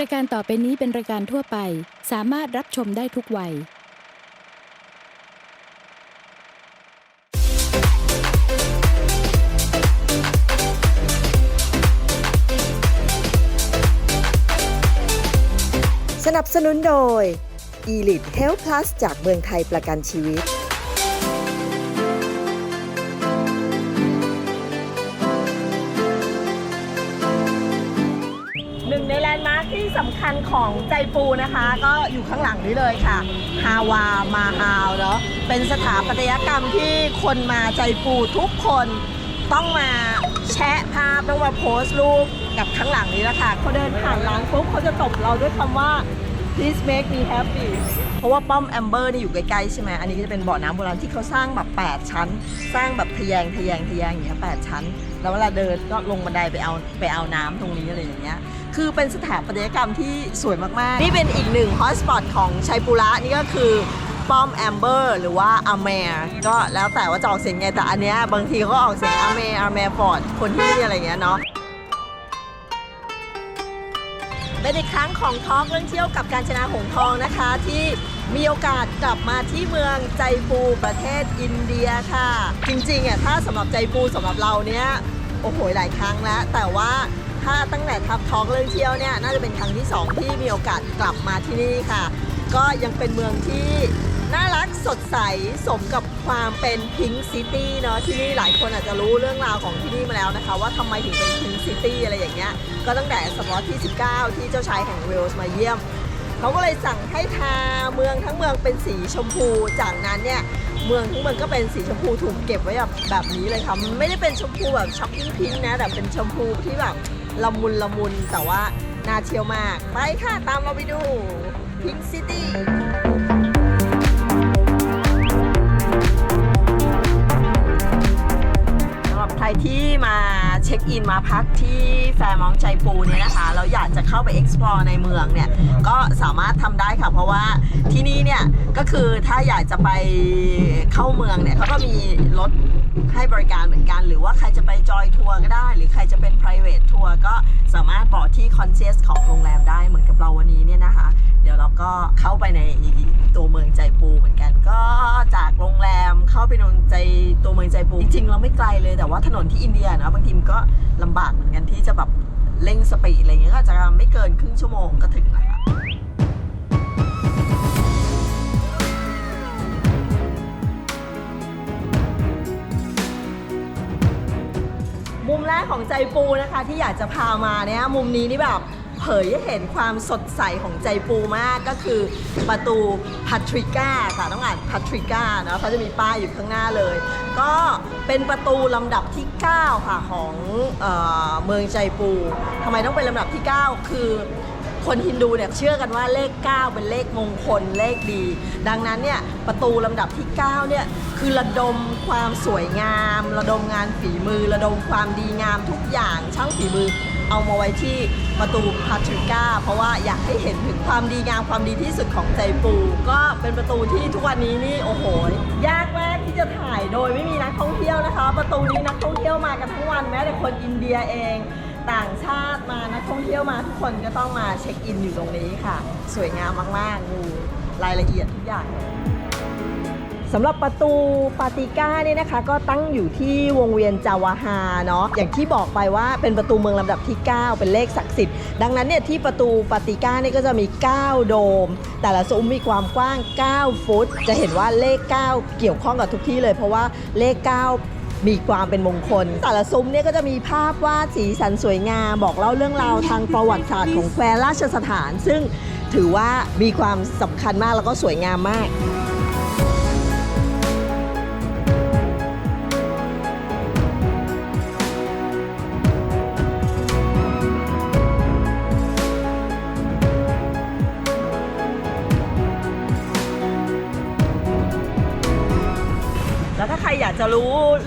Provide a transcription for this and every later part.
รายการต่อไปนี้เป็นรายการทั่วไป สามารถรับชมได้ทุกวัย สนับสนุนโดย Elite Health Plus จากเมืองไทยประกันชีวิต สำคัญของใจปูนะคะ ก็อยู่ข้างหลังนี้เลยค่ะฮาวามาฮาวเนาะเป็นสถาปัตยกรรมที่คนมาใจปูทุกคนต้องมาแชะภาพต้องมาโพสต์รูปกับข้างหลังนี้แหละค่ะเขาเดินผ่านร้านปุ๊บเขาจะตบเราด้วยคำว่า please make me happy เพราะว่าป้อมแอมเบอร์นี่อยู่ใกล้ๆใช่ไหมอันนี้ก็จะเป็นบ่อน้ำโบราณที่เขาสร้างแบบ 8 ชั้น สร้างแบบทะแยงทะแยงทะแยงอย่างเงี้ย8ชั้น แล้วเวลาเดินก็ลงบันไดไปเอาไปเอาน้ำตรงนี้อะไรอย่างเงี้ยคือเป็นสถาปัตยกรรมที่สวยมากๆ นี่เป็นอีกหนึ่งฮอตสปอตของชัยปุระนี่ก็คือป้อมแอมเบอร์หรือว่าอาเมร์ก็แล้วแต่ว่าจะออกเสียงไงแต่อันเนี้ยบางทีก็ออกเสียงอาเมร์อาเมร์ฟอร์ดคนที่นี่อะไรเงี้ยเนาะเป็นอีกครั้งของทอล์กเรื่องเที่ยวกับการชนะหงทองนะคะ ที่มีโอกาสกลับมาที่เมืองใจปูประเทศอินเดียค่ะ จริงๆอะถ้าสำหรับใจปูสำหรับเราเนี้ย โอ้โหหลายครั้งแล้ว แต่ว่าถ้าตั้งแต่ทำทอลเรื่องเที่ยวเนี่ยน่าจะเป็นครั้งที่สองที่มีโอกาสกลับมาที่นี่ค่ะ ก็ยังเป็นเมืองที่น่ารักสดใสสมกับความเป็นพิงค์ซิตี้เนาะที่นี่หลายคนอาจจะรู้เรื่องราวของที่นี่มาแล้วนะคะ ว่าทำไมถึงเป็นพิงค์ซิตี้อะไรอย่างเงี้ยก็ตั้งแต่ศตวรรษที่ 19 ที่เจ้าชายแห่งเวลส์มาเยี่ยม เขาก็เลยสั่งให้ทาเมืองทั้งเมืองเป็นสีชมพู จากนั้นเนี่ยเมืองทั้งเมืองก็เป็นสีชมพูถูกเก็บไว้แบบแบบนี้เลยค่ะไม่ได้เป็นชมพูแบบช็อกกิ้งพิงนะแต่เป็นชมพูที่แบบละมุนละมุนแต่ว่าน่าเที่ยวมาก ไปค่ะ ตามเราไปดูพิงซิตี้ รับใครที่มาเช็คอินมาพักที่แฟร์มองใจปูเนี่ยนะคะเราอยากจะเข้าไป explore ในเมืองเนี่ยก็สามารถทำได้ค่ะ เพราะว่าที่นี่เนี่ยก็คือถ้าอยากจะไปเข้าเมืองเนี่ยเขาก็มีรถให้บริการเหมือนกัน หรือว่าใครจะไปจอยทัวร์ก็ได้ หรือใครจะเป็น private ทัวร์ก็สามารถบอกที่ concierge ของโรงแรมได้เหมือนกับเราวันนี้เนี่ยนะคะ เดี๋ยวเราก็เข้าไปในตัวเมืองใจปูเหมือนกัน ก็จากโรงแรมเข้าไปในใจตัวเมืองใจปูจริงๆ เราไม่ไกลเลยแต่ว่าถนนที่อินเดียนะบางทีมันก็ลำบากเหมือนกันที่จะแบบเร่งสปีดอะไรเงี้ยก็จะไม่เกินครึ่งชั่วโมงก็ถึงแล้วค่ะมุมแรกของใจปูนะคะที่อยากจะพามาเนี่ยมุมนี้นี่แบบ เผยให้เห็นความสดใสของใจปูมากก็คือประตูพัทริก้าค่ะต้องอ่านพัทริก้านะเขาจะมีป้ายอยู่ข้างหน้าเลย ก็เป็นประตูลำดับที่ 9 ค่ะของเออเมืองใจปูทำไมต้องเป็นลำดับที่ 9 คือคนฮินดูเนี่ยเชื่อกันว่าเลข 9 เป็นเลขมงคลเลขดี ดังนั้นเนี่ยประตูลำดับที่ 9 เนี่ยคือระดมความสวยงาม ระดมงานฝีมือ ระดมความดีงามทุกอย่างช่างฝีมือ เอามาไว้ที่ประตูพาทริก้า เพราะว่าอยากให้เห็นถึงความดีงามความดีที่สุดของใจปู ก็เป็นประตูที่ทุกวันนี้นี่โอ้โห ยากมากที่จะถ่ายโดยไม่มีนักท่องเที่ยวนะคะ ประตูนี้นักท่องเที่ยวมากันทั้งวันแม้แต่คนอินเดียเองต่างชาติมานักท่องเที่ยวมาทุกคนก็ต้องมาเช็คอินอยู่ตรงนี้ค่ะ สวยงามมากๆดูรายละเอียดทุกอย่างเลย สำหรับประตูปาติก้าเนี่ยนะคะ ก็ตั้งอยู่ที่วงเวียนจาวาฮาเนาะอย่างที่บอกไปว่าเป็นประตูเมืองลำดับที่ 9 เป็นเลขศักดิ์สิทธิ์ดังนั้นเนี่ยที่ประตูปาติก้าเนี่ยก็จะมี 9 โดม แต่ละซุ้มมีความกว้าง 9 ฟุต จะเห็นว่าเลข 9 เกี่ยวข้องกับทุกที่เลย เพราะว่าเลข 9มีความเป็นมงคล แต่ละซุ้มเนี่ยก็จะมีภาพวาดสีสันสวยงาม บอกเล่าเรื่องราวทางประวัติศาสตร์ของแควราชสถาน ซึ่งถือว่ามีความสำคัญมากแล้วก็สวยงามมาก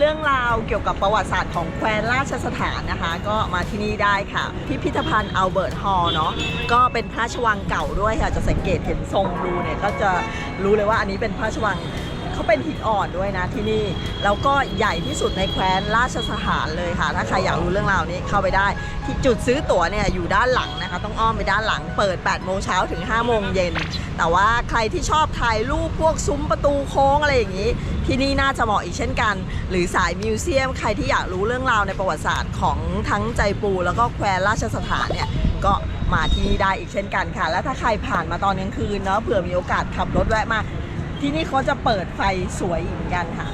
เรื่องราวเกี่ยวกับประวัติศาสตร์ของแคว้นราชสถานนะคะ ก็มาที่นี่ได้ค่ะ พิพิธภัณฑ์อัลเบิร์ตฮอล์เนาะก็เป็นพระราชวังเก่าด้วยค่ะ จะสังเกตเห็นทรงดูเนี่ยก็จะรู้เลยว่าอันนี้เป็นพระราชวังเขาเป็นหินอ่อนด้วยนะที่นี่ แล้วก็ใหญ่ที่สุดในแคว้นราชสถานเลยค่ะ ถ้าใครอยากรู้เรื่องราวนี้เข้าไปได้ ที่จุดซื้อตั๋วเนี่ยอยู่ด้านหลังนะคะ ต้องอ้อมไปด้านหลังเปิด8โมงเช้าถึง5โมงเย็นแต่ว่าใครที่ชอบ ถ่ายรูปพวกซุ้มประตูโค้งอะไรอย่างนี้ ที่นี่น่าจะเหมาะอีกเช่นกัน หรือสายมิวเซียม ใครที่อยากรู้เรื่องราวในประวัติศาสตร์ของทั้งใจปูแล้วก็แควนราชสถานเนี่ยก็มาที่นี่ได้อีกเช่นกันค่ะ และถ้าใครผ่านมาตอนกลางคืนเนาะเผื่อมีโอกาสขับรถแวะมา ที่นี่เขาจะเปิดไฟสวยอีกเหมือนกันค่ะ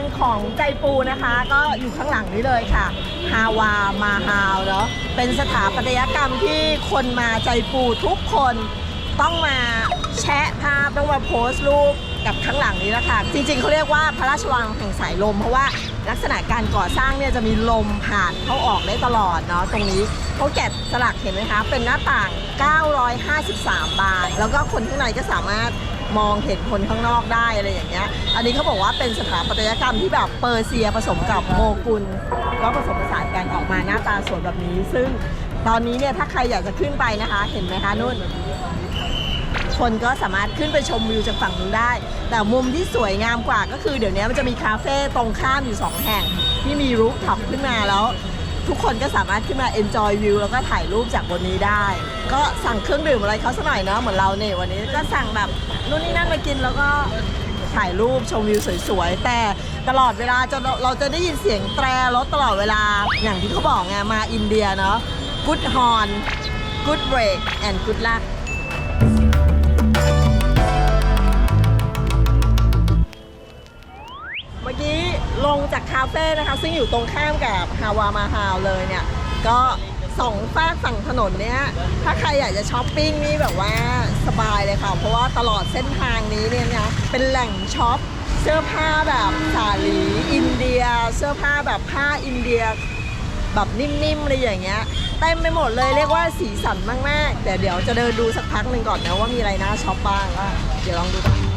ที่สำคัญของใจปูนะคะ ก็อยู่ข้างหลังนี้เลยค่ะ ฮาวามาฮาวเนาะเป็นสถาปัตยกรรมที่คนมาใจปูทุกคนต้องมาแชะภาพต้องมาโพสต์รูปกับข้างหลังนี้นะคะจริงๆเขาเรียกว่าพระราชวังแห่งสายลม เพราะว่าลักษณะการก่อสร้างเนี่ยจะมีลมผ่านเข้าออกได้ตลอดเนาะตรงนี้เขาแกะสลักเห็นไหมคะ เป็นหน้าต่าง 953 บาน แล้วก็คนข้างในก็สามารถ มองเห็นคนข้างนอกได้อะไรอย่างเงี้ย อันนี้เขาบอกว่าเป็นสถาปัตยกรรมที่แบบเปอร์เซียผสมกับโมกุลก็ผสมผสานกันออกมาหน้าตาสวยแบบนี้ ซึ่งตอนนี้เนี่ยถ้าใครอยากจะขึ้นไปนะคะ เห็นไหมคะนุ่น คนก็สามารถขึ้นไปชมวิวจากฝั่งนู้นได้ แต่มุมที่สวยงามกว่าก็คือเดี๋ยวนี้มันจะมีคาเฟ่ตรงข้ามอยู่สองแห่ง ที่มีรูฟท็อปขึ้นมาแล้วทุกคนก็สามารถขึ้นมา enjoy view แล้วก็ถ่ายรูปจากบนนี้ได้ ก็สั่งเครื่องดื่มอะไรเขาสักหน่อยเนาะเหมือนเราเนี่ยวันนี้ก็สั่งแบบ นู่นนี่นั่นมากินแล้วก็ถ่ายรูปชมวิวสวยๆ แต่ตลอดเวลาจะเราจะได้ยินเสียงแตรรถตลอดเวลาอย่างที่เขาบอกไงมาอินเดียเนาะ good horn good break and good luck เมื่อกี้ลงจากคาเฟ่นะคะ ซึ่งอยู่ตรงข้ามกับฮาวามาฮาวเลยเนี่ย ก็ สองฝากฝั่งถนนเนี้ยถ้าใครอยากจะช้อปปิ้งนี่แบบว่าสบายเลยค่ะเพราะว่าตลอดเส้นทางนี้เนี่ยนะเป็นแหล่งช็อปเสื้อผ้าแบบสาลี อินเดีย เสื้อผ้าแบบผ้าอินเดีย แบบนิ่มๆอะไรอย่างเงี้ยเต็มไปหมดเลยเรียกว่าสีสันมากๆ แต่เดี๋ยวจะเดินดูสักพักหนึ่งก่อนนะว่ามีอะไรน่าช็อปบ้างก็เดี๋ยวลองดูกัน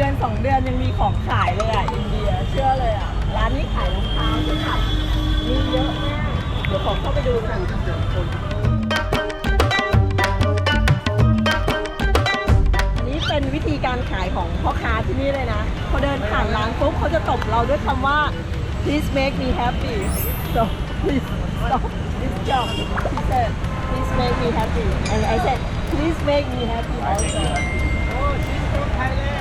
เดือนสองเดือนยังมีของขายเลยอะอินเดียเชื่อเลยอะร้านนี้ขายรองเท้าด้วยค่ะมีเยอะมากเดี๋ยวขอเข้าไปดูกันอันนี้เป็นวิธีการขายของพ่อค้าที่นี่เลยนะพอเดินผ่านร้านปุ๊บเขาจะตบเราด้วยคำว่า please make me happy so please stop this job he said please make me happy and I said please make me happy also ต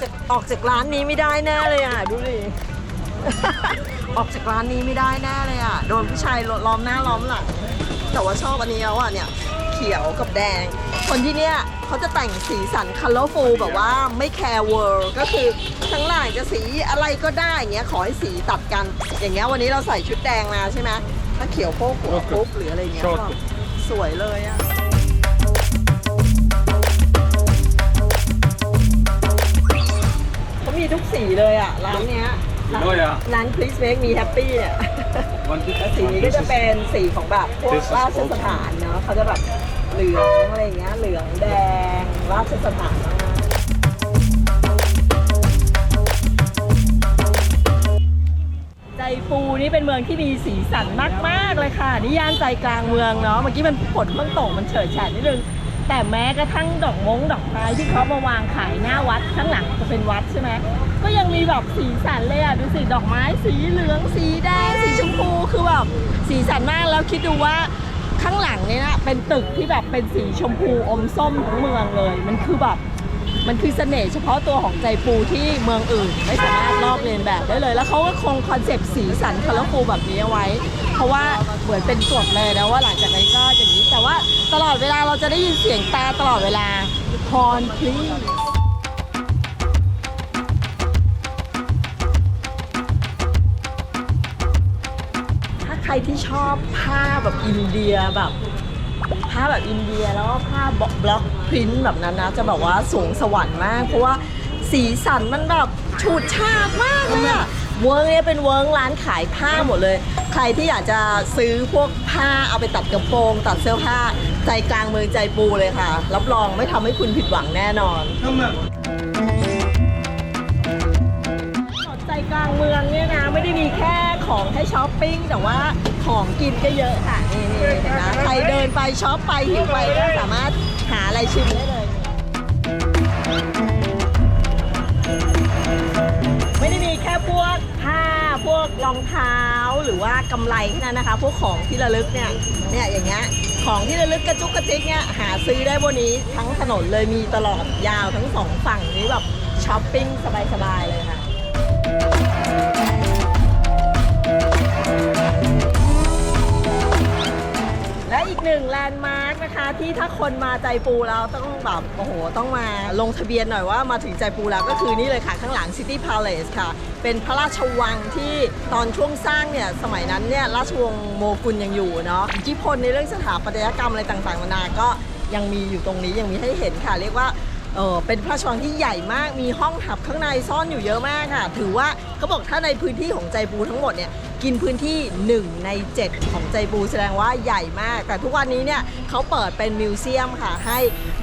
จากออกจากร้านนี้ไม่ได้แน่เลยอะ ดูดิ ออกจากร้านนี้ไม่ได้แน่เลยอะ โดนผู้ชายล้อมหน้าล้อมหลัง แต่ว่าชอบอันนี้แล้วอะเนี่ย เขียวกับแดง คนที่เนี่ยเขาจะแต่งสีสัน colorful แบบว่าไม่แคร์ world ก็คือทั้งหลายจะสีอะไรก็ได้อย่างเงี้ยขอให้สีตัดกัน อย่างเงี้ยวันนี้เราใส่ชุดแดงมาใช่ไหมถ้าเขียวโป๊กหัวปุ๊บหรืออะไรเงี้ยก็สวยเลยอะ ทุกสีเลยอะ ร้านเนี้ย ด้วยอะ ร้าน Please Make Me Happy เนี่ยวันที่แล้วสีนี้ก็จะเป็นสีของแบบพวก This is ราชสถานเนาะเขาจะแบบเหลืองอะไรอย่างเงี้ยเหลืองแดงราชสถานมากใจปูนี่เป็นเมืองที่มีสีสันมากๆเลยค่ะ นี่ย่านใจกลางเมืองเนาะเมื่อกี้มันฝนเพิ่งตกมันเฉยแฉะนิดนึง แต่แม้กระทั่งดอกมงดอกไม้ที่เขามาวางขายหน้าวัดข้างหลังจะเป็นวัดใช่ไหมก็ยังมีแบบสีสันเลยอะดูสิดอกไม้สีเหลืองสีแดงสีชมพูคือแบบสีสันมากแล้วคิดดูว่าข้างหลังเนี่ยนะเป็นตึกที่แบบเป็นสีชมพูอมส้มทั้งเมืองเลย มันคือแบบ มันคือเสน่ห์เฉพาะตัวของใจปูที่เมืองอื่น ไม่สามารถลอกเลียนแบบได้เลย แล้วเขาก็คงคอนเซปต์สีสันคาร์ฟูแบบนี้เอาไว้ เพราะว่าเหมือนเป็นกฎเลยนะว่าหลังจากนี้ก็อย่างนี้ แต่ว่าตลอดเวลาเราจะได้ยินเสียงต่ตลอดเวลา Horn please ถ้าใครที่ชอบผ้าแบบอินเดียแบบ ผ้าแบบอินเดียแล้วก็ผ้าบล็อกพริ้นท์แบบนั้นนะ จะแบบว่าสูงสวรรค์มาก เพราะว่าสีสันมันแบบฉูดฉาดมากเลยอะเวิร์กเนี่ยเป็นเวิร์กร้านขายผ้าหมดเลย ใครที่อยากจะซื้อพวกผ้าเอาไปตัดกระโปรง ตัดเสื้อผ้า ใจกลางเมืองใจปูเลยค่ะ รับรองไม่ทำให้คุณผิดหวังแน่นอนางเมืองเนี่ยนะไม่ได้มีแค่ของให้ช้อปปิ้งแต่ว่าของกินก็เยอะค่ะนี่นี่เห็นไหมใครเดินไปช็อปไปหิวไปก็สามารถหาอะไรชิมได้เลย ไม่ได้มีแค่พวกผ้าพวกรองเท้าหรือว่ากำไรแค่นั้นนะคะ พวกของที่ระลึกเนี่ยเนี่ยอย่างเงี้ยของที่ระลึกกระจุกกระจิกเนี่ยหาซื้อได้บนนี้ทั้งถนนเลยมีตลอดยาวทั้งสองฝั่งนี้แบบช้อปปิ้งสบายๆเลยค่ะ อีกหนึ่งแลนด์มาร์คนะคะ ที่ถ้าคนมาใจปูแล้วต้องแบบโอ้โห ต้องมาลงทะเบียนหน่อยว่ามาถึงใจปูแล้วก็คือนี่เลยค่ะ ข้างหลัง City Palace ค่ะ เป็นพระราชวังที่ตอนช่วงสร้างเนี่ย สมัยนั้นเนี่ย ราชวงศ์โมกุลยังอยู่เนาะอิทธิพลในเรื่องสถาปัตยกรรมอะไรต่างๆนานาก็ยังมีอยู่ตรงนี้ยังมีให้เห็นค่ะ เรียกว่าเออเป็นพระราชวังที่ใหญ่มาก มีห้องหับข้างในซ่อนอยู่เยอะมากค่ะ ถือว่าเขาบอกถ้าในพื้นที่ของใจปูทั้งหมดเนี่ย กินพื้นที่ 1 ใน 7 ของใจปูแสดงว่าใหญ่มาก แต่ทุกวันนี้เนี่ยเขาเปิดเป็นมิวเซียมค่ะ ให้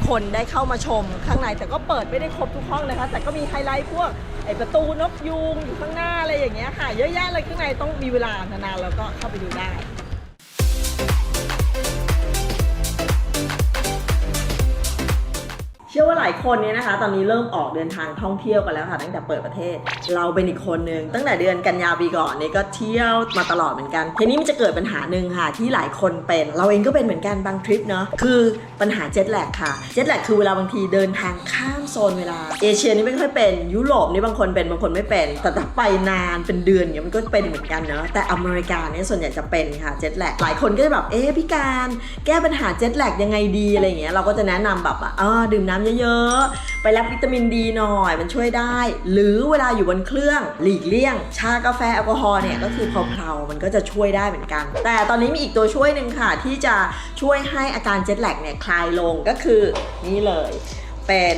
คนได้เข้ามาชมข้างในแต่ก็เปิดไม่ได้ครบทุกห้องนะคะ แต่ก็มีไฮไลท์พวกไอประตูนกยูงอยู่ข้างหน้าอะไรอย่างเงี้ยค่ะ เยอะแยะเลยข้างในต้องมีเวลานานๆแล้วก็เข้าไปดูได้ อว่าหลายคนเนี่ยนะคะ ตอนนี้เริ่มออกเดินทางท่องเที่ยวกันแล้วค่ะ ตั้งแต่เปิดประเทศ เราเป็นอีกคนนึงตั้งแต่เดือนกันยาปีก่อนเนี่ยก็เที่ยวมาตลอดเหมือนกันทีนี้มันจะเกิดปัญหาหนึ่งค่ะ ที่หลายคนเป็น เราเองก็เป็นเหมือนกันบางทริปเนาะคือปัญหาเจ็ตแลกค่ะเจ็ตแลกคือเวลาบางทีเดินทางข้ามโซนเวลา เอเชียนี่ไม่ค่อยเป็นยุโรปนี่บางคนเป็นบางคนไม่เป็น แต่ถ้าไปนานเป็นเดือนเนี่ยมันก็เป็นเหมือนกันเนาะแต่อเมริกาเนี่ยส่วนใหญ่จะเป็นค่ะเจ็ตแลกหลายคนก็จะแบบเอ๊ะพี่การแก้ปัญหาเจ็ตแลกยังไงดีอะไรอย่างเงี้ยเราก็จะแนะนำแบบอ่าดื่มน้ำเยอะๆ ไปรับวิตามินดีหน่อยมันช่วยได้ หรือเวลาอยู่บนเครื่องหลีกเลี่ยง ชากาแฟแอลกอฮอล์เนี่ยก็คือเพลาๆมันก็จะช่วยได้เหมือนกัน แต่ตอนนี้มีอีกตัวช่วยหนึ่งค่ะ ที่จะช่วยให้อาการเจ็ตแลกเนี่ยคลายลงก็คือนี่เลย เป็น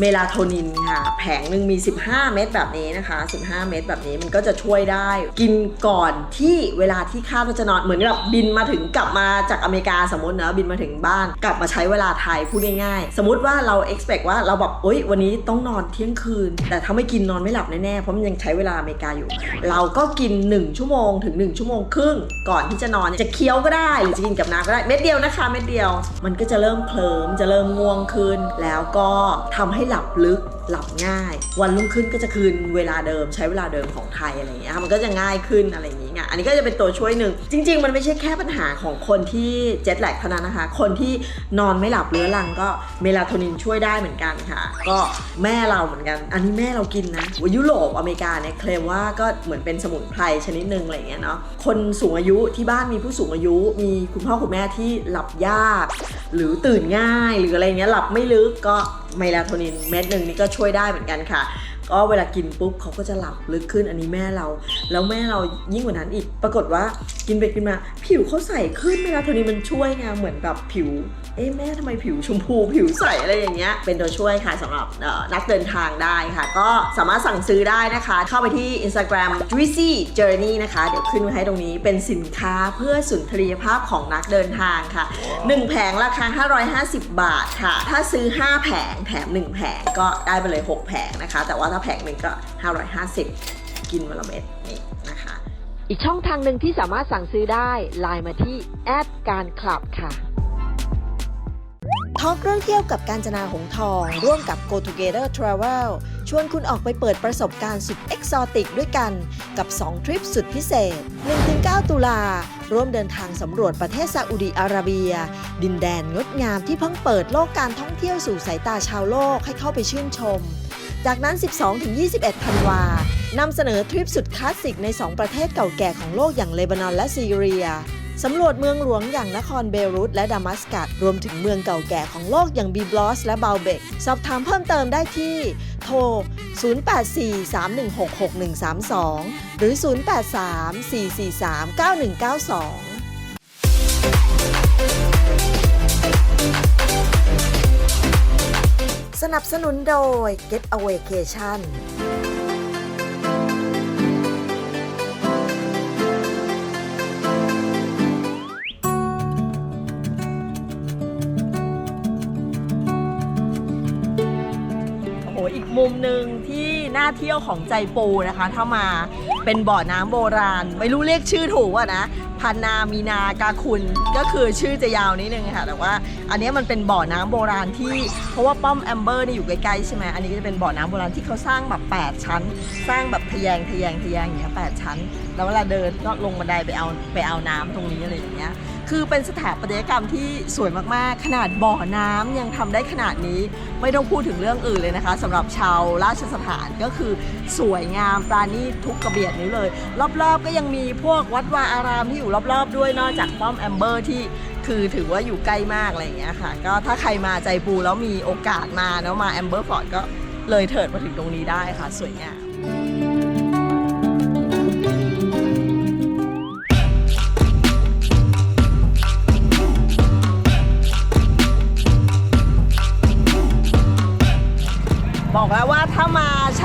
เมลาโทนินค่ะ แผงหนึ่งมี 15 เม็ดแบบนี้นะคะ 15 เม็ดแบบนี้มันก็จะช่วยได้ กินก่อนที่เวลาที่คาดว่าจะนอนเหมือนแบบบินมาถึงกลับมาจากอเมริกาสมมตินะบินมาถึงบ้าน กลับมาใช้เวลาไทยพูดง่ายๆ สมมติว่าเรา expect ว่าเราแบบโอ๊ยวันนี้ต้องนอนเที่ยงคืน แต่ถ้าไม่กินนอนไม่หลับแน่ๆเพราะมันยังใช้เวลาอเมริกาอยู่ เราก็กิน 1 ชั่วโมงถึง 1 ชั่วโมงครึ่ง ก่อนที่จะนอนจะเคี้ยวก็ได้หรือจะกินกับน้ำก็ได้เม็ดเดียวนะคะเม็ดเดียว มันก็จะเริ่มเคลิ้มจะเริ่มง่วงขึ้น แล้วก็ทำให้หลับลึก หลับง่าย วันรุ่งขึ้นก็จะคืนเวลาเดิมใช้เวลาเดิมของไทยอะไรอย่างเงี้ยค่ะมันก็จะง่ายขึ้นอะไรอย่างเงี้ยอันนี้ก็จะเป็นตัวช่วยหนึ่ง จริง ๆ มันไม่ใช่แค่ปัญหาของคนที่เจ็ตแลกเท่านั้นนะคะ คนที่นอนไม่หลับเรื้อรังก็เมลาโทนินช่วยได้เหมือนกันค่ะ ก็แม่เราเหมือนกัน อันนี้แม่เรากินนะยุโรปอเมริกาเนี่ยเคลมว่าก็เหมือนเป็นสมุนไพรชนิดหนึ่งอะไรอย่างเงี้ยเนาะคนสูงอายุที่บ้านมีผู้สูงอายุ มีคุณพ่อคุณแม่ที่หลับยาก หรือตื่นง่ายหรืออะไรเงี้ยหลับไม่ลึกก็ไมลาโทนินเม็ดหนึ่งนี่ก็ช่วยได้เหมือนกันค่ะ ก็เวลากินปุ๊บเขาก็จะหลับลึกขึ้นอันนี้แม่เรา แล้วแม่เรายิ่งกว่านั้นอีก ปรากฏว่ากินไปกินมา ผิวเขาใสขึ้นเวลาโทนินมันช่วยไงเหมือนแบบผิว เอ๊ะแม่ทำไมผิวชมพูผิวใสอะไรอย่างเงี้ย เป็นตัวช่วยค่ะสำหรับเอ่อนักเดินทางได้ค่ะ ก็สามารถสั่งซื้อได้นะคะ เข้าไปที่ Instagram Juicy Journey นะคะ เดี๋ยวขึ้นไว้ให้ตรงนี้เป็นสินค้าเพื่อสุนทรียภาพของนักเดินทางค่ะ 1 แผงราคา 550 บาทค่ะ ถ้าซื้อ 5 แผงแถม 1 แผงก็ได้ไปเลย 6 แผงนะคะ แต่ว่าถ้าแผงหนึ่งก็ 550 กินวันละเม็ดนี่นะคะอีกช่องทางหนึ่งที่สามารถสั่งซื้อได้ไลน์มาที่แอดการคลับค่ะ ทอล์กเรื่องเที่ยวกับการจนาหงทอง ร่วมกับ Go Together Travel ชวนคุณออกไปเปิดประสบการณ์สุดเอกซอติกด้วยกันกับ 2 ทริปสุดพิเศษ 1-9 ตุลา ร่วมเดินทางสำรวจประเทศซาอุดีอาระเบีย ดินแดนงดงามที่เพิ่งเปิดโลกการท่องเที่ยวสู่สายตาชาวโลกให้เข้าไปชื่นชม จากนั้น 12-21 ธันวานำเสนอทริปสุดคลาสสิกใน 2 ประเทศเก่าแก่ของโลกอย่างเลบานอนและซีเรีย สำรวจเมืองหลวงอย่างนครเบรุตและดามัสกัสรวมถึงเมืองเก่าแก่ของโลกอย่างบีบลอสและบาเบก สอบถามเพิ่มเติมได้ที่โทรหรือ 0834439192สนับสนุนโดย Get a Vacation มุมหนึ่งที่น่าเที่ยวของใจปูนะคะ ถ้ามาเป็นบ่อน้ำโบราณ ไม่รู้เรียกชื่อถูกอะนะพันนามีนากาคุณก็คือชื่อจะยาวนิดนึงค่ะ แต่ว่าอันเนี้ยมันเป็นบ่อน้ำโบราณที่เพราะว่าป้อมแอมเบอร์นี่อยู่ใกล้ๆใช่ไหมอันนี้ก็จะเป็นบ่อน้ำโบราณที่เขาสร้างแบบ8ชั้น สร้างแบบทะแยงทะแยงทะแยงอย่างเงี้ยแปดชั้น แล้วเวลาเดินก็ลงบันไดไปเอาไปเอาน้ำตรงนี้อะไรอย่างเงี้ย คือเป็นสถาปัตยกรรมที่สวยมากๆ ขนาดบ่อน้ำยังทำได้ขนาดนี้ ไม่ต้องพูดถึงเรื่องอื่นเลยนะคะสำหรับชาวราชสถานก็คือสวยงามปราณีตทุกกระเบียดนิ้วเลย รอบๆก็ยังมีพวกวัดวาอารามที่อยู่รอบๆ ด้วยนอกจากป้อมแอมเบอร์ที่คือถือว่าอยู่ใกล้มากอะไรอย่างเงี้ยค่ะ ก็ถ้าใครมาใจปูแล้วมีโอกาสมาเนาะมาแอมเบอร์ฟอร์ดก็เลยเถิดมาถึงตรงนี้ได้ค่ะ สวยงาม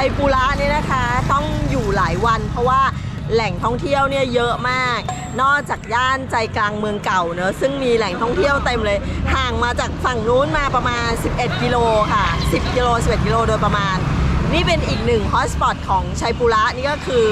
ชัยปุระเนี่ยนะคะ ต้องอยู่หลายวัน เพราะว่าแหล่งท่องเที่ยวเนี่ยเยอะมาก นอกจากย่านใจกลางเมืองเก่าเนอะซึ่งมีแหล่งท่องเที่ยวเต็มเลย ห่างมาจากฝั่งนู้นมาประมาณ 11 กิโลค่ะ 10 กิโล 11 กิโลโดยประมาณ นี่เป็นอีกหนึ่งฮอตสปอตของชัยปุระนี่ก็คือ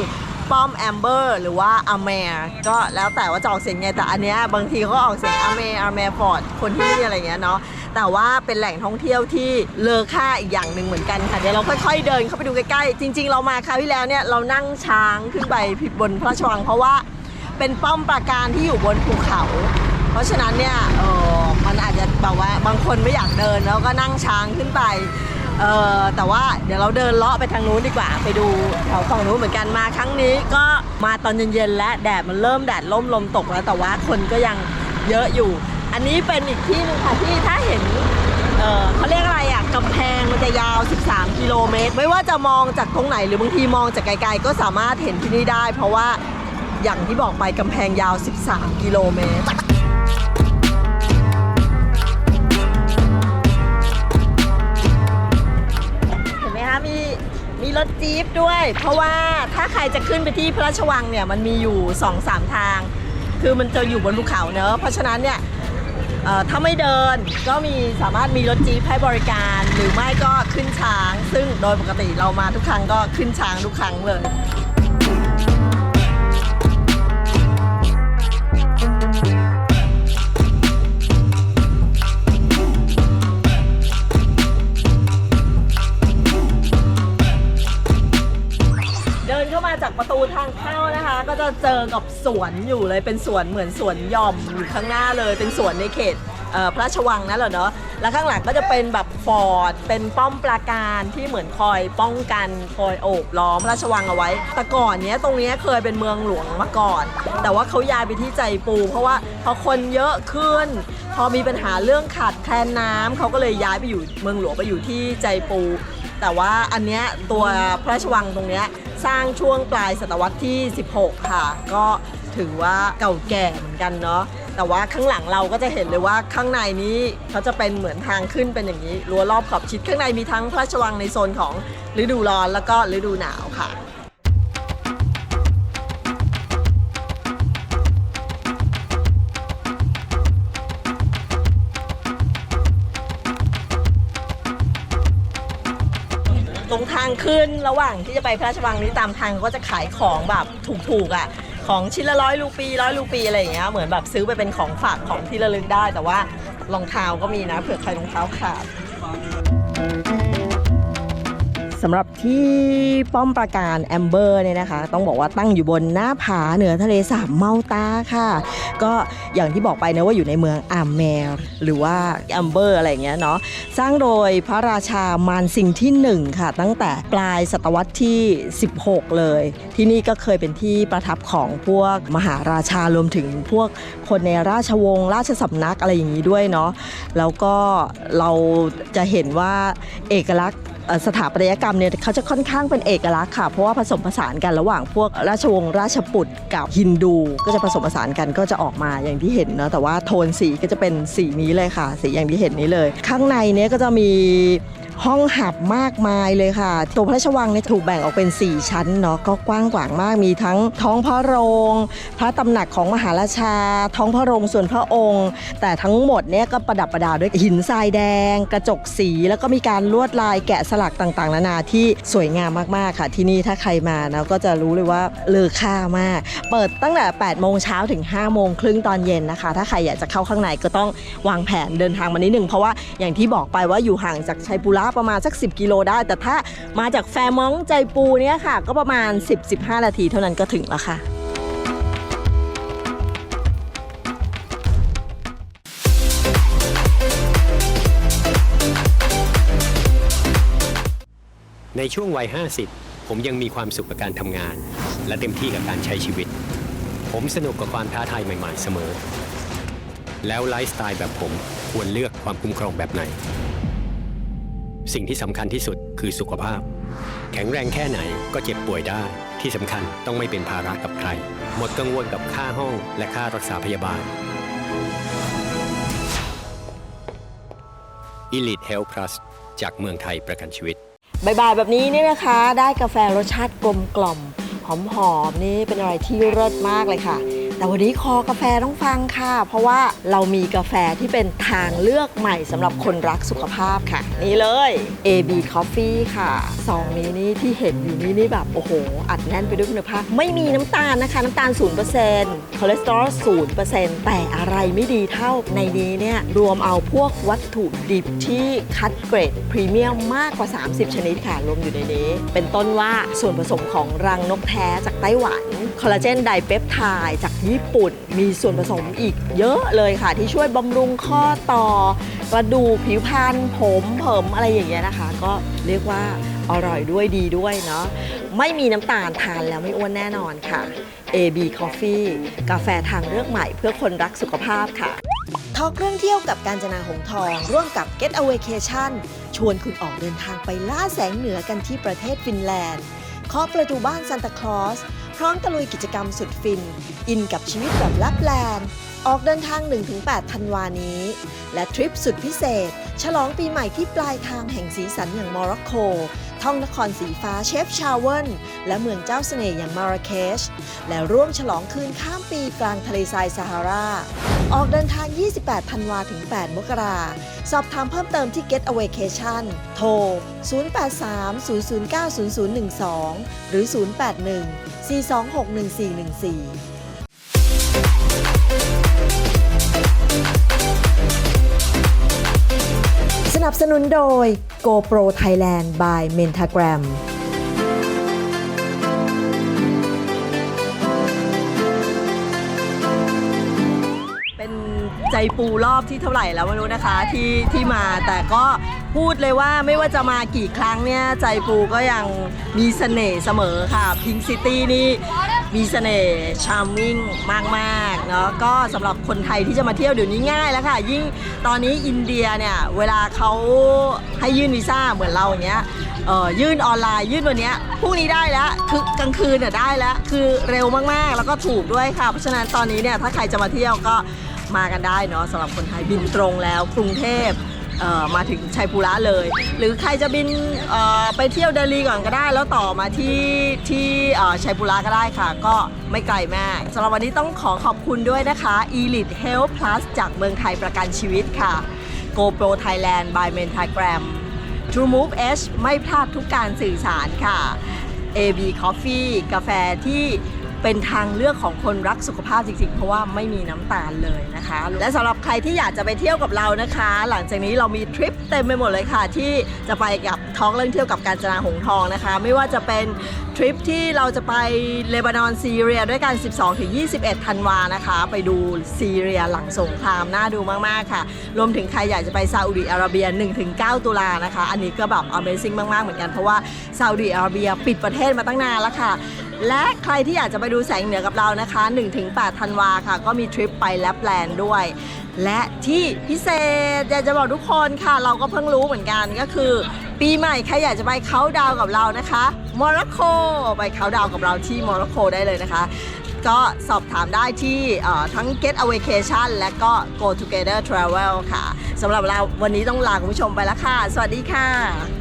ป้อมแอมเบอร์หรือว่าอเมร์ก็แล้วแต่ว่าจะออกเสียงไงแต่อันเนี้ยบางทีเขาก็ออกเสียงอเมร์อเมร์ฟอร์ดคนที่นี่อะไรเงี้ยเนาะแต่ว่าเป็นแหล่งท่องเที่ยวที่เลอค่าอีกอย่างหนึ่งเหมือนกันค่ะเดี๋ยวเราค่อยๆเดินเข้าไปดูใกล้ๆจริง ๆ เรามาคราวที่แล้วเนี่ยเรานั่งช้างขึ้นไปผิดบนพระราชวังเพราะว่าเป็นป้อมปราการที่อยู่บนภูเขา เพราะฉะนั้นเนี่ยเออมันอาจจะแบบว่าบางคนไม่อยากเดินแล้วก็นั่งช้างขึ้นไป เออแต่ว่าเดี๋ยวเราเดินเลาะไปทางนู้นดีกว่า ไปดูแถวฝั่งนู้นเหมือนกันมาครั้งนี้ก็มาตอนเย็นๆและแดดมันเริ่มแดดล่มลมตกแล้วแต่ว่าคนก็ยังเยอะอยู่ อันนี้เป็นอีกที่หนึงค่ะที่ถ้าเห็นเออเขาเรียกอะไรอะกำแพงมันจะยาว 13 กิโลเมตร ไม่ว่าจะมองจากตรงไหนหรือบางทีมองจากไกลๆ ก็สามารถเห็นที่นี่ได้ เพราะว่าอย่างที่บอกไปกำแพงยาว 13 กิโลเมตร มีรถจี๊ปด้วย เพราะว่าถ้าใครจะขึ้นไปที่พระราชวังเนี่ยมันมีอยู่2อสามทาง คือมันจะอยู่บนภูเขาเนอะเพราะฉะนั้นเนี่ยถ้าไม่เดินก็มีสามารถมีรถจี๊ปให้บริการ หรือไม่ก็ขึ้นช้าง ซึ่งโดยปกติเรามาทุกครั้งก็ขึ้นช้างทุกครั้งเลย ประตูทางเข้านะคะ ก็จะเจอกับสวนอยู่เลยเป็นสวนเหมือนสวนหย่อมอยู่ข้างหน้าเลยเป็นสวนในเขตเอ่อพระราชวังนั่นแหละเนาะแล้วข้างหลังก็จะเป็นแบบฟอร์ดเป็นป้อมปราการที่เหมือนคอยป้องกันคอยโอบล้อมพระราชวังเอาไว้ แต่ก่อนเนี้ยตรงเนี้ยเคยเป็นเมืองหลวงมาก่อน แต่ว่าเขาย้ายไปที่ใจปู เพราะว่าพอคนเยอะขึ้น พอมีปัญหาเรื่องขาดแคลนน้ำเขาก็เลยย้ายไปอยู่เมืองหลวงไปอยู่ที่ใจปู แต่ว่าอันเนี้ยตัวพระราชวังตรงเนี้ย สร้างช่วงปลายศตวรรษที่ 16 ค่ะ ก็ถือว่าเก่าแก่เหมือนกันเนาะแต่ว่าข้างหลังเราก็จะเห็นเลยว่าข้างในนี้เขาจะเป็นเหมือนทางขึ้นเป็นอย่างนี้รั้วรอบขอบชิดข้างในมีทั้งพระราชวังในโซนของฤดูร้อนแล้วก็ฤดูหนาวค่ะางขึ้นระหว่างที่จะไปพระราชวังนี้ตามทางก็จะขายของแบบถูกๆอะของชิ้นละร้อยรูปีร้อยรูปีอะไรอย่างเงี้ยเหมือนแบบซื้อไปเป็นของฝากของที่ระลึกได้ แต่ว่ารองเท้าก็มีนะเผื่อใครรองเท้าขาด สำหรับที่ป้อมปราการแอมเบอร์เนี่ยนะคะ ต้องบอกว่าตั้งอยู่บนหน้าผาเหนือทะเลสาบเมาตาค่ะ ก็อย่างที่บอกไปนะว่าอยู่ในเมืองอามแมรหรือว่าแอมเบอร์อะไรเงี้ยเนาะสร้างโดยพระราชามารสิงที่ 1 ค่ะ ตั้งแต่ปลายศตวรรษที่ 16 เลย ที่นี่ก็เคยเป็นที่ประทับของพวกมหาราชารวมถึงพวกคนในราชวงศ์ราชสำนักอะไรอย่างนี้ด้วยเนาะแล้วก็เราจะเห็นว่าเอกลักษณ์ สถาปัตยกรรมเนี่ยเขาจะค่อนข้างเป็นเอกลักษณ์ค่ะ เพราะว่าผสมผสานกันระหว่างพวกราชวงศ์ราชปุตกับฮินดู ก็จะผสมผสานกันก็จะออกมาอย่างที่เห็นเนาะแต่ว่าโทนสีก็จะเป็นสีนี้เลยค่ะ สีอย่างที่เห็นนี้เลย ข้างในเนี้ยก็จะมี ห้องหับมากมายเลยค่ะ ตัวพระราชวังเนี่ยถูกแบ่งออกเป็น 4 ชั้นเนาะก็กว้างขวางมากมีทั้งท้องพระโรง พระตำหนักของมหาราชา ท้องพระโรงส่วนพระองค์ แต่ทั้งหมดเนี่ยก็ประดับประดาด้วยหินทรายแดง กระจกสี แล้วก็มีการลวดลายแกะสลักต่างๆ นานาที่สวยงามมากๆค่ะ ที่นี่ถ้าใครมานะก็จะรู้เลยว่าเลอค่ามาก เปิดตั้งแต่8โมงเช้าถึง5โมงครึ่งตอนเย็นนะคะ ถ้าใครอยากจะเข้าข้างในก็ต้องวางแผนเดินทางมานิดหนึ่งเพราะว่าอย่างที่บอกไปว่าอยู่ห่างจากชัยปุระประมาณสัก 10 กิโลได้ แต่ถ้ามาจากแฟมองใจปูเนี่ยค่ะ ก็ประมาณ 10-15 นาทีเท่านั้นก็ถึงแล้วค่ะในช่วงวัย 50 ผมยังมีความสุขกับการทำงาน และเต็มที่กับการใช้ชีวิต ผมสนุกกับความท้าทายใหม่ ๆ เสมอ แล้วไลฟ์สไตล์แบบผมควรเลือกความคุ้มครองแบบไหน สิ่งที่สำคัญที่สุดคือสุขภาพ แข็งแรงแค่ไหนก็เจ็บป่วยได้ ที่สำคัญต้องไม่เป็นภาระกับใคร หมดกังวลกับค่าห้องและค่ารักษาพยาบาล Elite Health Plus จากเมืองไทยประกันชีวิต บ่ายๆแบบนี้เนี่ยนะคะ ได้กาแฟรสชาติกลมกล่อม หอมๆนี่เป็นอะไรที่เลิศมากเลยค่ะ แต่วันนี้คอกาแฟต้องฟังค่ะ เพราะว่าเรามีกาแฟที่เป็นทางเลือกใหม่สำหรับคนรักสุขภาพค่ะ นี่เลย AB Coffee ค่ะซองนี้นี่ที่เห็นอยู่นี่นี่แบบ โอ้โห อัดแน่นไปด้วยคุณภาพ ไม่มีน้ำตาลนะคะ น้ำตาล 0%คอเลสเตอรอล0%แต่อะไรไม่ดีเท่าในนี้เนี่ย รวมเอาพวกวัตถุดิบที่คัดเกรดพรีเมียมมากกว่า 30 ชนิดค่ะ รวมอยู่ในนี้ เป็นต้นว่าส่วนผสมของรังนกแท้จากไต้หวัน คอลลาเจนไดเปปไทด์จากญี่ปุ่น มีส่วนผสมอีกเยอะเลยค่ะ ที่ช่วยบำรุงข้อต่อกระดูกผิวพรรณผมเผิมอะไรอย่างเงี้ยนะคะ ก็เรียกว่าอร่อยด้วยดีด้วยเนาะไม่มีน้ำตาลทานแล้วไม่อ้วนแน่นอนค่ะ AB Coffee กาแฟทางเลือกใหม่เพื่อคนรักสุขภาพค่ะทอกเรื่องเที่ยวกับการจนาหงทอง ร่วมกับ Get a w a y c a t i o n ชวนคุณออกเดินทางไปล่าแสงเหนือกันที่ประเทศฟินแลนด์ เคาะประตูบ้านซานตาคลอส พร้อมตะลุยกิจกรรมสุดฟิน อินกับชีวิตแบบลับแลนออกเดินทาง 1-8 ธันวานี้ และทริปสุดพิเศษ ฉลองปีใหม่ที่ปลายทางแห่งสีสันอย่างโมร็อกโก ท่องนครสีฟ้าเชฟชาวเวิลและเมืองเจ้าเสน่ห์อย่างมาราเคช และร่วมฉลองคืนข้ามปีกลางทะเลทรายซาฮารา ออกเดินทาง 28 ธันวาถึง 8 มกราสอบถามเพิ่มเติมที่ Get a w a y c a t i o n โทร 0830090012 หรือ 081 4261414 นับสนุนโดย GoPro Thailand by Mentagram เป็นใจปูรอบที่เท่าไหร่แล้วไม่รู้นะคะที่ที่มาแต่ก็พูดเลยว่าไม่ว่าจะมากี่ครั้งเนี่ย ใจปูก็ยังมีเสน่ห์เสมอค่ะพิงซิตี้นี่ มีเสน่ห์ชาร์มมิ่งมากๆเนาะก็สำหรับคนไทยที่จะมาเที่ยวเดี๋ยวนี้ง่ายแล้วค่ะ ยิ่งตอนนี้อินเดียเนี่ย เวลาเขาให้ยื่นวีซ่าเหมือนเราอย่างเงี้ยเอ่อยื่นออนไลน์ยื่นวันเนี้ยพรุ่งนี้ได้แล้วคือกลางคืนเนี่ยได้แล้ว คือเร็วมากๆ แล้วก็ถูกด้วยค่ะ เพราะฉะนั้นตอนนี้เนี่ยถ้าใครจะมาเที่ยวก็มากันได้เนาะสำหรับคนไทยบินตรงแล้วกรุงเทพ มาถึงชัยภูระเลย หรือใครจะบินไปเที่ยวเดลีก่อนก็ได้ แล้วต่อมาที่ที่ชัยภูระก็ได้ค่ะ ก็ไม่ไกลมากสำหรับวันนี้ต้องขอขอบคุณด้วยนะคะ Elite Health Plus จากเมืองไทยประกันชีวิตค่ะ GoPro Thailand by Mentagram True Move H ไม่พลาดทุกการสื่อสารค่ะ AB Coffee กาแฟที่ เป็นทางเลือกของคนรักสุขภาพจริงๆ เพราะว่าไม่มีน้ำตาลเลยนะคะ และสำหรับใครที่อยากจะไปเที่ยวกับเรานะคะ หลังจากนี้เรามีทริปเต็มไปหมดเลยค่ะ ที่จะไปกับท้องเรื่องเที่ยวกับการจนาหงทองนะคะ ไม่ว่าจะเป็น ทริปที่เราจะไปเลบานอนซีเรียด้วยกัน 12-21 ธันวานะคะ ไปดูซีเรียหลังสงครามน่าดูมากๆค่ะ รวมถึงใครอยากจะไปซาอุดิอาระเบีย 1-9 ตุลานะคะ อันนี้ก็แบบ Amazing มากๆ เหมือนกัน เพราะว่าซาอุดิอาระเบียปิดประเทศมาตั้งนานแล้วค่ะ และใครที่อยากจะไปดูแสงเหนือกับเรานะคะ 1-8 ธันวาค่ะ ก็มีทริปไปแลปแลนด์ด้วย และที่พิเศษอยากจะบอกทุกคนค่ะ เราก็เพิ่งรู้เหมือนกันก็คือ ปีใหม่ใครอยากจะไปเขาดาวกับเรานะคะ โมร็อกโกไปเขาดาวกับเราที่โมร็อกโกได้เลยนะคะ ก็สอบถามได้ที่ทั้ง Get a Vacation และก็ Go Together Travel ค่ะสำหรับเราวันนี้ต้องลาคุณผู้ชมไปแล้วค่ะ สวัสดีค่ะ